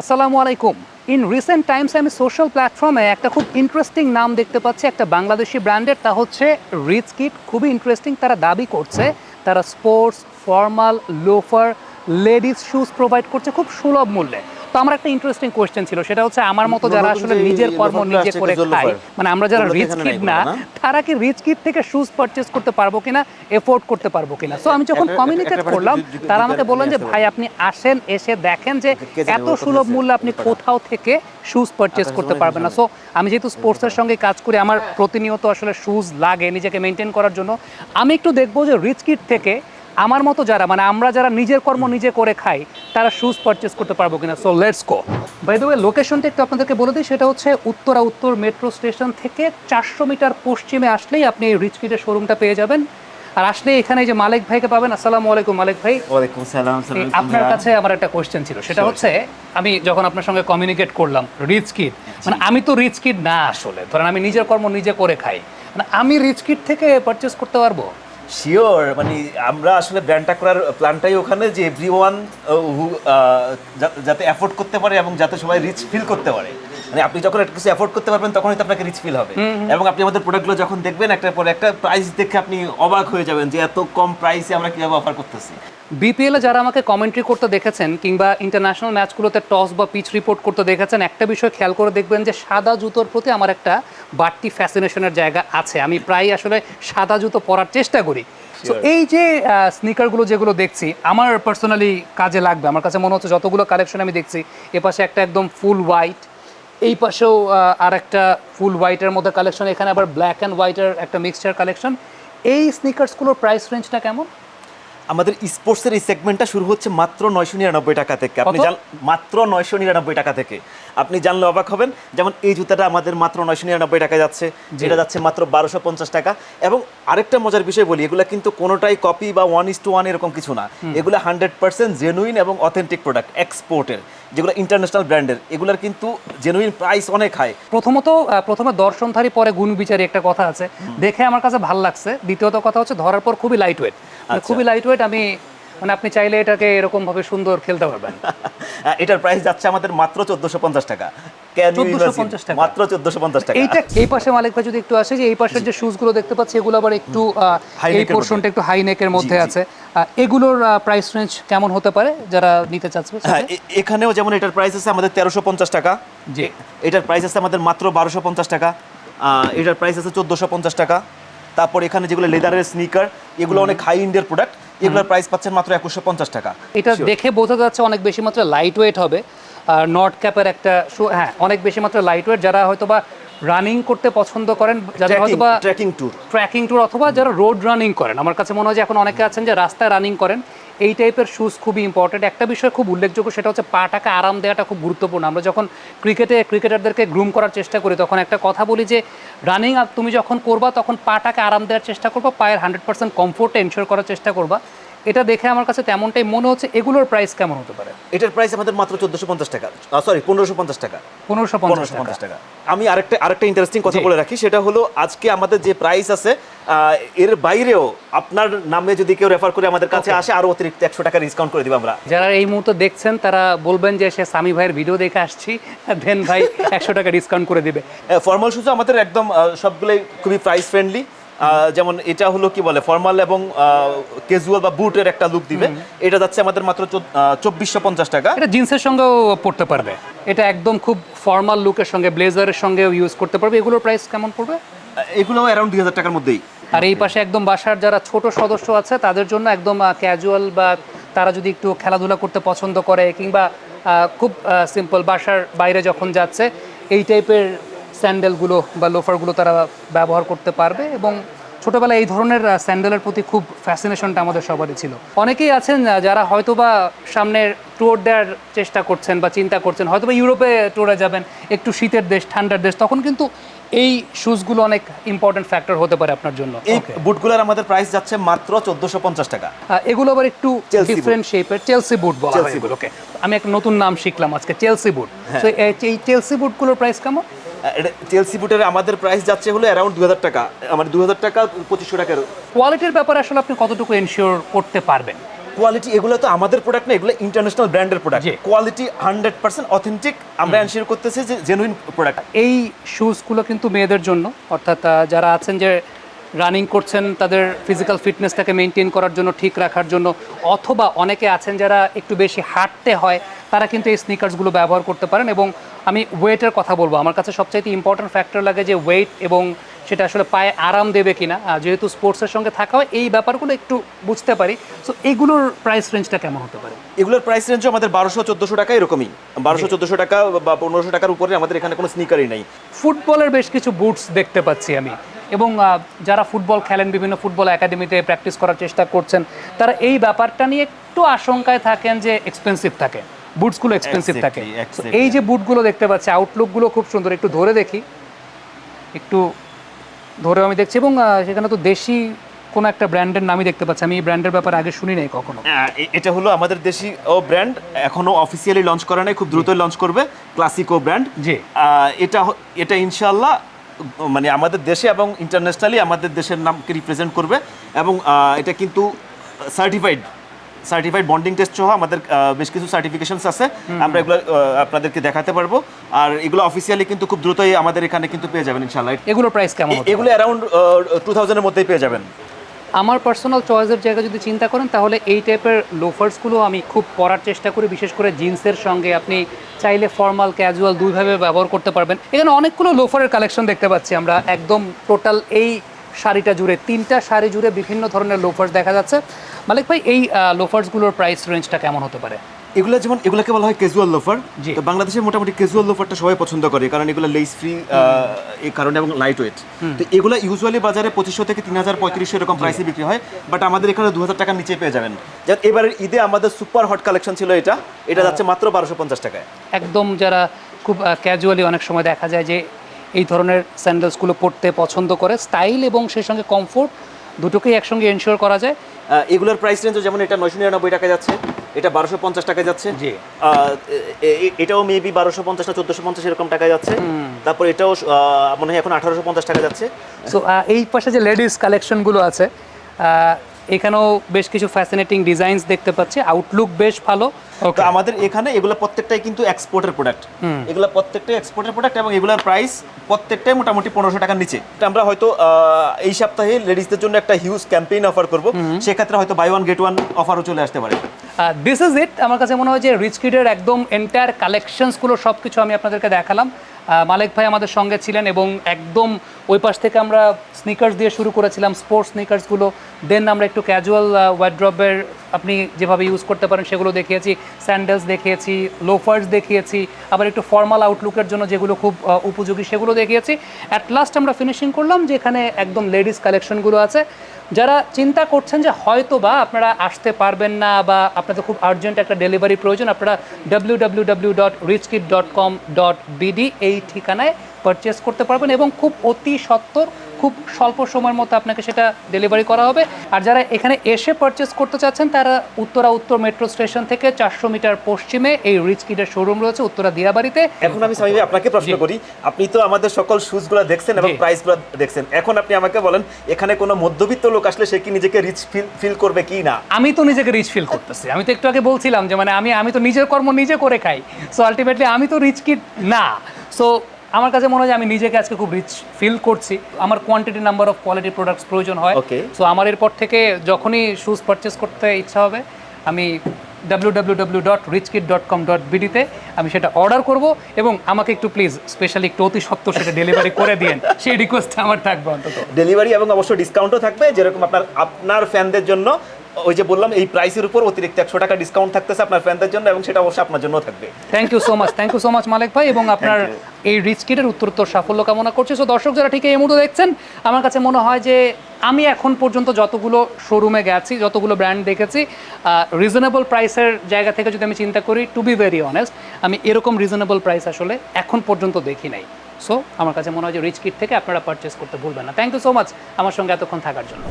আসসালামু আলাইকুম। In recent times আমি সোশ্যাল প্ল্যাটফর্মে একটা খুব ইন্টারেস্টিং নাম দেখতে পাচ্ছি, একটা বাংলাদেশি ব্র্যান্ডের তা হচ্ছে রিচ কিট খুবই ইন্টারেস্টিং তারা দাবি করছে, তারা sports formal loafer ladies shoes provide করছে খুব সুলভ মূল্যে। তো আমার একটা ইন্টারেস্টিং কোয়েশ্চেন ছিল সেটা হচ্ছে আমার মতো যারা আসলে নিজের কর্ম নিজে করে খাই মানে আমরা যারা রিচ কিড না তারা কি রিচ কিড থেকে শুজ পারচেস করতে পারব কিনা এফোর্ড করতে পারব কিনা? সো আমি যখন কমিউনিকেট করলাম তারা আমাকে বললেন যে ভাই আপনি আসেন এসে দেখেন যে এত সুলভ মূল্যে আপনি কোথাও থেকে শুজ পারচেস করতে পারবেন না। সো আমি যেহেতু স্পোর্টসের সঙ্গে কাজ করি আমার প্রতিনিয়ত আসলে শুজ লাগে নিজেকে মেনটেন করার জন্য। আমি একটু দেখব যে রিচ কিট থেকে আমার মতো যারা মানে আমরা যারা নিজের কর্ম নিজে করে খাই তারা শুজ পারচেস করতে পারব কিনা? So let's go by the way লোকেশনটা একটু আপনাদেরকে বলে দিই সেটা হচ্ছে উত্তরা উত্তর মেট্রো স্টেশন থেকে চারশো মিটার পশ্চিমে আসলেই আপনি এই রিচ কিটের শোরুমটা পেয়ে যাবেন। আর আসলে এখানে এই যে মালিক ভাইকে পাবেন আসসালামু আলাইকুম মালিক ভাই। ওয়ালাইকুম সালাম আপনার কাছে আমার একটা কোয়েশ্চেন ছিল সেটা হচ্ছে আমি যখন আপনার সঙ্গে কমিউনিকেট করলাম রিচ কিড মানে আমি তো রিচ কিড না আসলে ধরেন আমি নিজের কর্ম নিজে করে খাই মানে আমি রিচ কিড থেকে পারচেস করতে পারব? শিওর মানে আমরা আসলে ব্র্যান্ডটা করার প্ল্যানটাই ওখানে যে এভরি ওয়ান যাতে অ্যাফোর্ড করতে পারে এবং যাতে সবাই রিচ ফিল করতে পারে। মানে আপনি যখন একটা কিছু অ্যাফোর্ড করতে পারবেন তখনই তো আপনাকে রিচ ফিল হবে। এবং আপনি আমাদের প্রোডাক্টগুলো যখন দেখবেন একটার পর একটা প্রাইস দেখে আপনি অবাক হয়ে যাবেন যে এত কম প্রাইসে আমরা কীভাবে অফার করতেছি। বিপিএল যারা আমাকে কমেন্ট্রি করতে দেখেছেন কিংবা ইন্টারন্যাশনাল ম্যাচগুলোতে টস বা পিচ রিপোর্ট করতে দেখেছেন একটা বিষয় খেয়াল করে দেখবেন যে সাদা জুতোর প্রতি আমার একটা বাড়তি ফ্যাসিনেশনের জায়গা আছে। আমি প্রায় আসলে সাদা জুতো পরার চেষ্টা করি। তো এই যে স্নিকারগুলো যেগুলো দেখছি আমার পার্সোনালি কাজে লাগবে। আমার কাছে মনে হচ্ছে যতগুলো কালেকশন আমি দেখছি এ পাশে একটা একদম ফুল হোয়াইট এই পাশেও আর একটা ফুল হোয়াইটের মধ্যে কালেকশন এখানে আবার ব্ল্যাক অ্যান্ড হোয়াইটের একটা মিক্সচার কালেকশন এই স্নিকার্সগুলোর প্রাইস রেঞ্জটা কেমন? আমাদের স্পোর্টসের এই সেগমেন্টটা শুরু হচ্ছে মাত্র নয়শো নিরানব্বই টাকা থেকে। আপনি মাত্র নয়শো নিরানব্বই টাকা থেকে। আপনি জানলে অবাক হবেন যেমন এই জুতাটা আমাদের মাত্র নয়শো নিরানব্বই টাকা যাচ্ছে। যেটা যাচ্ছে মাত্র বারোশো পঞ্চাশ টাকা। এবং আরেকটা মজার বিষয় বলি এগুলো কিন্তু কোনোটাই কপি বা ওয়ান ইস টু ওয়ান এরকম কিছু না। এগুলো হান্ড্রেড পার্সেন্ট জেনুইন এবং অথেন্টিক প্রোডাক্ট এক্সপোর্টের যেগুলো ইন্টারন্যাশনাল ব্র্যান্ডের এগুলোর কিন্তু জেনুইন প্রাইস অনেক হাই প্রথমত প্রথমে দর্শনধারী পরে গুণ বিচারি একটা কথা আছে। দেখে আমার কাছে ভালো লাগছে। দ্বিতীয়ত কথা হচ্ছে ধরার পর খুবই লাইট ওয়েট। খুবই লাইট ওয়েট আমি মানে আপনি চাইলে এটাকে এরকম ভাবে সুন্দর খেলতে পারবেন। এটার প্রাইস যাচ্ছে আমাদের মাত্র চোদ্দোশো পঞ্চাশ টাকা। Can 1450 টাকা। মাত্র চোদ্দোশো পঞ্চাশ টাকা। এইটা এই পাশে মালিক ভাই যদি একটু আসে যে এই পাশের যে শুজগুলো দেখতে পাচ্ছি এগুলো আবার একটু এই পোর্শনটা একটু হাই নেকের মধ্যে আছে। এগুলোর প্রাইস রেঞ্জ কেমন হতে পারে যারা নিতে চাচ্ছে হ্যাঁ এখানেও যেমন এটার প্রাইস আছে আমাদের তেরোশো পঞ্চাশ টাকা। জি। এটার প্রাইস আছে আমাদের মাত্র বারোশো পঞ্চাশ টাকা। এটার প্রাইস আছে চোদ্দোশো পঞ্চাশ টাকা। তারপর এখানে যেগুলো লেদারের স্নিকার এগুলো অনেক হাই ইন্ডের প্রোডাক্ট এগুলোর প্রাইস পাচ্ছেন মাত্র একুশশো পঞ্চাশ টাকা। এটা দেখে বোঝা যাচ্ছে অনেক বেশি মাত্রা লাইট ওয়েট হবে। আর নট ক্যাপের একটা শো হ্যাঁ অনেক বেশি মাত্রা লাইট ওয়েট যারা হয়তো বা রানিং করতে পছন্দ করেন যারা হয়তো বা ট্রেকিং ট্যুর ট্রেকিং ট্যুর অথবা যারা রোড রানিং করেন। আমার কাছে মনে হয় যে এখন অনেকে আছেন যে রাস্তায় রানিং করেন। এই টাইপের শুজ খুবই ইম্পর্টেন্ট একটা বিষয় খুব উল্লেখযোগ্য সেটা হচ্ছে পাটাকে আরাম দেওয়াটা খুব গুরুত্বপূর্ণ। আমরা যখন ক্রিকেটে ক্রিকেটারদেরকে গ্রুম করার চেষ্টা করি তখন একটা কথা বলি যে রানিং তুমি যখন করবা তখন পাটাকে আরাম দেওয়ার চেষ্টা করবা পায়ের হান্ড্রেড পার্সেন্ট কমফোর্ট এনশোর করার চেষ্টা করবা। এটা দেখে আমার কাছে তেমনটাই মনে হচ্ছে এগুলোর প্রাইস কেমন হতে পারে? এটার প্রাইস আমাদের মাত্র চোদ্দশো পঞ্চাশ টাকা। সরি পনেরোশো পঞ্চাশ টাকা। পনেরোশো পঞ্চাশ পনেরোশো টাকা পঞ্চাশ টাকা। আমি আরেকটা আরেকটা ইন্টারেস্টিং কথা বলে রাখি সেটা হলো আজকে আমাদের যে প্রাইস আছে এর বাইরেও আপনার নামে যদি কেউ রেফার করে আমাদের কাছে আসে আরও অতিরিক্ত একশো টাকা ডিসকাউন্ট করে দিব আমরা। যারা এই মুহূর্তে দেখছেন তারা বলবেন যে সে সামি ভাইয়ের ভিডিও দেখে আসছি দেন ভাই একশো টাকা ডিসকাউন্ট করে দিবে। ফর্মাল শুজ আমাদের একদম সবগুলোই খুবই প্রাইস ফ্রেন্ডলি যেমন এটা হলো কি বলে ফর্মাল এবং ক্যাজুয়াল বা বুটের একটা লুক দিবে। এটা যাচ্ছে আমাদের মাত্র চব্বিশশো পঞ্চাশ টাকা। এটা জিন্সের সঙ্গেও পড়তে পারবে। এটা একদম খুব ফর্মাল লুকের সঙ্গে ব্লেজারের সঙ্গেও ইউজ করতে পারবে। এগুলোর প্রাইস কেমন পড়বে? এগুলো অ্যারাউন্ড দুই হাজার টাকার মধ্যেই। আর এই পাশে একদম বাসার যারা ছোট সদস্য আছে তাদের জন্য একদম ক্যাজুয়াল বা তারা যদি একটু খেলাধুলা করতে পছন্দ করে কিংবা খুব সিম্পল বাসার বাইরে যখন যাচ্ছে এই টাইপের স্যান্ডেলগুলো বা লোফারগুলো তারা ব্যবহার করতে পারবে এবং ছোটবেলায় এই ধরনের স্যান্ডেলের প্রতি খুব ফ্যাসিনেশনটা আমাদের সবারই ছিল। অনেকেই আছেন যারা হয়তোবা সামনের ট্যুর দেওয়ার চেষ্টা করছেন বা চিন্তা করছেন হয়তোবা ইউরোপে ট্যুরে যাবেন একটু শীতের দেশ ঠান্ডার দেশ তখন কিন্তু এই শুজগুলো অনেক ইম্পর্টেন্ট ফ্যাক্টর হতে পারে আপনার জন্য। এই বুটগুলোর আমাদের প্রাইস যাচ্ছে মাত্র চোদ্দোশো পঞ্চাশ টাকা। এগুলো আবার একটু. ডিফারেন্ট শেপের চেলসি বুট বলা হয়. এগুলোকে। আমি একটা নতুন নাম শিখলাম আজকে চেলসি বুট। তো এই চেলসি বুটগুলোর প্রাইস কেমন? চেলসি বুটের আমাদের প্রাইস যাচ্ছে হলো অ্যারাউন্ড দু হাজার টাকা। আমার দু হাজার টাকা পঁচিশশো টাকার কোয়ালিটির ব্যাপারে আসলে আপনি কতটুকু এনশিওর করতে পারবেন? কোয়ালিটি এগুলো তো আমাদের প্রোডাক্ট না এগুলো ইন্টারন্যাশনাল ব্র্যান্ডের product. Quality hundred percent authentic আমরা এনশিওর করতেছি যে জেনুইন প্রোডাক্ট এই শুজগুলো কিন্তু মেয়েদের জন্য অর্থাৎ যারা আছেন যে রানিং করছেন তাদের ফিজিক্যাল ফিটনেসটাকে মেনটেন করার জন্য ঠিক রাখার জন্য অথবা অনেকে আছেন যারা একটু বেশি হাঁটতে হয় তারা কিন্তু এই স্নিকার্সগুলো ব্যবহার করতে পারেন এবং আমি ওয়েটের কথা বলব। আমার কাছে সবচাইতে ইম্পর্ট্যান্ট ফ্যাক্টর লাগে যে ওয়েট এবং সেটা আসলে পায়ে আরাম দেবে কিনা। যেহেতু স্পোর্টসের সঙ্গে থাকা হয় এই ব্যাপারগুলো একটু বুঝতে পারি। সো এইগুলোর প্রাইস রেঞ্জটা কেমন হতে পারে? এগুলোর প্রাইস রেঞ্জও আমাদের বারোশো চোদ্দোশো টাকা এরকমই। বারোশো চোদ্দোশো টাকা বা পনেরোশো টাকার উপরে আমাদের এখানে কোনো স্নিকারই নেই। ফুটবলের বেশ কিছু বুটস দেখতে পাচ্ছি আমি। এবং যারা ফুটবল খেলেন বিভিন্ন ফুটবল একাডেমিতে প্র্যাকটিস করার চেষ্টা করছেন তারা এই ব্যাপারটা নিয়ে একটু আশঙ্কায় থাকেন যে এক্সপেন্সিভ থাকে। বুটসগুলো এক্সপেন্সিভ থাকে. এই যে বুটগুলো দেখতে পাচ্ছি আউটলুকগুলো খুব সুন্দর। একটু ধরে দেখি। একটু ধরে আমি দেখছি এবং সেখানে তো দেশি কোনো একটা ব্র্যান্ডের নামই দেখতে পাচ্ছি। আমি এই ব্র্যান্ডের ব্যাপারে আগে শুনি নাই কখনো। এটা হলো আমাদের দেশি ও ব্র্যান্ড। এখনও অফিসিয়ালি লঞ্চ করা নাই খুব দ্রুতই লঞ্চ করবে। ক্লাসিকো ব্র্যান্ড জি। এটা এটা ইনশাল্লাহ মানে আমাদের দেশে এবং ইন্টারন্যাশনালি আমাদের দেশের নামকে রিপ্রেজেন্ট করবে এবং এটা কিন্তু সার্টিফাইড সার্টিফাইড বন্ডিং টেস্ট সহ আমাদের বেশ কিছু সার্টিফিকেশনস আছে। আমরা এগুলো আপনাদেরকে দেখাতে পারব। আর এগুলো অফিসিয়ালি কিন্তু খুব দ্রুতই আমাদের এখানে কিন্তু পেয়ে যাবেন ইনশাল্লাহ এগুলো প্রাইস কেমন এগুলো অ্যারাউন্ড টু থাউজেন্ডের মধ্যেই পেয়ে যাবেন। আমার পার্সোনাল চয়েসের জায়গা যদি চিন্তা করেন, তাহলে এই টাইপের লোফার্সগুলো আমি খুব পরার চেষ্টা করি, বিশেষ করে জিন্সের সঙ্গে। আপনি চাইলে ফর্মাল ক্যাজুয়াল দুইভাবে ব্যবহার করতে পারবেন। এখানে অনেকগুলো লোফারের কালেকশন দেখতে পাচ্ছি আমরা। একদম টোটাল এই শাড়িটা জুড়ে, তিনটা শাড়ি জুড়ে বিভিন্ন ধরনের লোফার্স দেখা যাচ্ছে। মালিক ভাই, এই লোফার্সগুলোর প্রাইস রেঞ্জটা কেমন হতে পারে? এগুলো যেমন এগুলোকে বলা হয় ক্যাজুয়াল লোফার। তো বাংলাদেশে মোটামুটি ক্যাজুয়াল লোফারটা সবাই পছন্দ করে কারণ এগুলো লেস ফ্রি এই কারণে এবং লাইট ওয়েট তো এগুলো ইউজুয়ালি বাজারে পঁচিশশো থেকে তিন হাজার পঁয়ত্রিশশো এরকম প্রাইসে বিক্রি হয় বাট আমাদের এখানে দু হাজার টাকার নিচে পেয়ে যাবেন। যেমন এবারের ঈদে আমাদের সুপার হট কালেকশন ছিল এটা এটা যাচ্ছে মাত্র বারোশো পঞ্চাশ টাকায়। একদম যারা খুব ক্যাজুয়ালি অনেক সময় দেখা যায় যে এই ধরনের স্যান্ডেলসগুলো পরতে পছন্দ করে স্টাইল এবং সেই সঙ্গে কমফোর্ট দুটোকেই একসঙ্গে এনশিওর করা যায়। এগুলোর প্রাইস রেঞ্জও যেমন এটা নয়শো নিরানব্বই টাকা যাচ্ছে এটা বারোশো পঞ্চাশ টাকা যাচ্ছে। জি। এটাও মেবি বারোশো পঞ্চাশ না চোদ্দোশো পঞ্চাশ এরকম টাকা যাচ্ছে। তারপর এটাও মনে হয় এখন আঠারোশো পঞ্চাশ টাকা যাচ্ছে। সো এই পাশে যে লেডিস কালেকশনগুলো আছে এখানেও বেশ কিছু ফ্যাসিনেটিং ডিজাইনস দেখতে পাচ্ছি। আউটলুক বেশ ভালো। তো আমাদের এখানে এগুলো প্রত্যেকটাই কিন্তু এক্সপোর্টের প্রোডাক্ট এগুলো প্রত্যেকটাই এক্সপোর্টের প্রোডাক্ট এবং এগুলোর প্রাইস প্রত্যেকটাই মোটামুটি পনেরোশো টাকার নিচে। আমরা হয়তো এই সপ্তাহে লেডিসদের জন্য একটা হিউজ ক্যাম্পেইন অফার করব। সেক্ষেত্রে হয়তো বাই ওয়ান গেট ওয়ান অফারও চলে আসতে পারে। দিস ইজ ইট আমার কাছে মনে হয় যে রিচ কিডের একদম এন্টায়ার কালেকশনসগুলো সব কিছু আমি আপনাদেরকে দেখালাম। মালিক ভাই আমাদের সঙ্গে ছিলেন এবং একদম ওই পাশ থেকে আমরা স্নিকার্স দিয়ে শুরু করেছিলাম স্পোর্টস স্নিকার্সগুলো দেন আমরা একটু ক্যাজুয়াল ওয়ার্ড্রবের আপনি যেভাবে ইউজ করতে পারেন সেগুলো দেখিয়েছি স্যান্ডেলস দেখিয়েছি লোফার্স দেখিয়েছি, আবার একটু ফর্মাল আউটলুকের জন্য যেগুলো খুব উপযোগী সেগুলো দেখিয়েছি। অ্যাট লাস্ট আমরা ফিনিশিং করলাম যে এখানে একদম লেডিস কালেকশনগুলো আছে। যারা চিন্তা করছেন যে হয়তো বা আপনারা আসতে পারবেন না বা আপনাদের খুব আর্জেন্ট একটা ডেলিভারি প্রয়োজন, আপনারা W W W dot richkit dot com dot BD এই ঠিকানায় পারচেস করতে পারবেন এবং খুব অতি সত্বর খুব স্বল্প সময়ের মধ্যে আপনাকে সেটা ডেলিভারি করা হবে। আর যারা এখানে এসে পারচেস করতে চাচ্ছেন তারা উত্তরা উত্তর মেট্রো স্টেশন থেকে চারশো মিটার পশ্চিমে এই রিচ কিডের শোরুম রয়েছে উত্তরা দিয়াবাড়িতে। এখন আমি স্বামী আপনাকে প্রশ্ন করি আপনি তো আমাদের সকল শুজগুলো দেখছেন এবং। প্রাইসগুলো দেখছেন। এখন আপনি আমাকে বলেন এখানে কোনো মধ্যবিত্ত লোক আসলে সে কি নিজেকে রিচ ফিল ফিল করবে কি না? আমি তো নিজেকে রিচ ফিল করতেছি। আমি তো একটু আগে বলছিলাম যে মানে আমি আমি তো নিজের কর্ম নিজে করে খাই। সো আলটিমেটলি আমি তো রিচ কিড না। সো আমার কাছে মনে হয় আমি নিজেকে আজকে খুব রিচ ফিল করছি। আমার quantity number of quality products প্রয়োজন হয়. সো আমার এরপর থেকে যখনই শুজ পারচেস করতে ইচ্ছা হবে আমি W W W dot richkit dot com dot বিডিতে আমি সেটা অর্ডার করব এবং আমাকে একটু প্লিজ স্পেশালি একটু অতি সত্ত্বর সেটা ডেলিভারি করে দিন সেই রিকোয়েস্টটা আমার থাকবে অন্তত। ডেলিভারি এবং অবশ্যই ডিসকাউন্টও থাকবে যেরকম আপনার আপনার ফ্যানদের জন্য ওই যে বললাম এই প্রাইসের উপর অতিরিক্ত একশো টাকা ডিসকাউন্ট থাকতেছে আপনার ফ্যানদের জন্য এবং সেটা অবশ্যই আপনার জন্য থাকবে। Thank you so much thank you so much মালিক ভাই এবং আপনার এই রিচ কিটের উত্তরোত্তর সাফল্য কামনা করছি। সো দর্শক যারা ঠিক এই মুহূর্তে দেখছেন আমার কাছে মনে হয় যে আমি এখন পর্যন্ত যতগুলো শোরুমে গেছি যতগুলো ব্র্যান্ড দেখেছি রিজনেবল প্রাইসের জায়গা থেকে যদি আমি চিন্তা করি টু বি ভেরি অনেস্ট আমি এরকম রিজনেবল প্রাইস আসলে এখন পর্যন্ত দেখি নাই। সো আমার কাছে মনে হয় যে রিচ কিট থেকে আপনারা পারচেস করতে ভুলবেন না। থ্যাংক ইউ সো মাচ আমার সঙ্গে এতক্ষণ থাকার জন্য।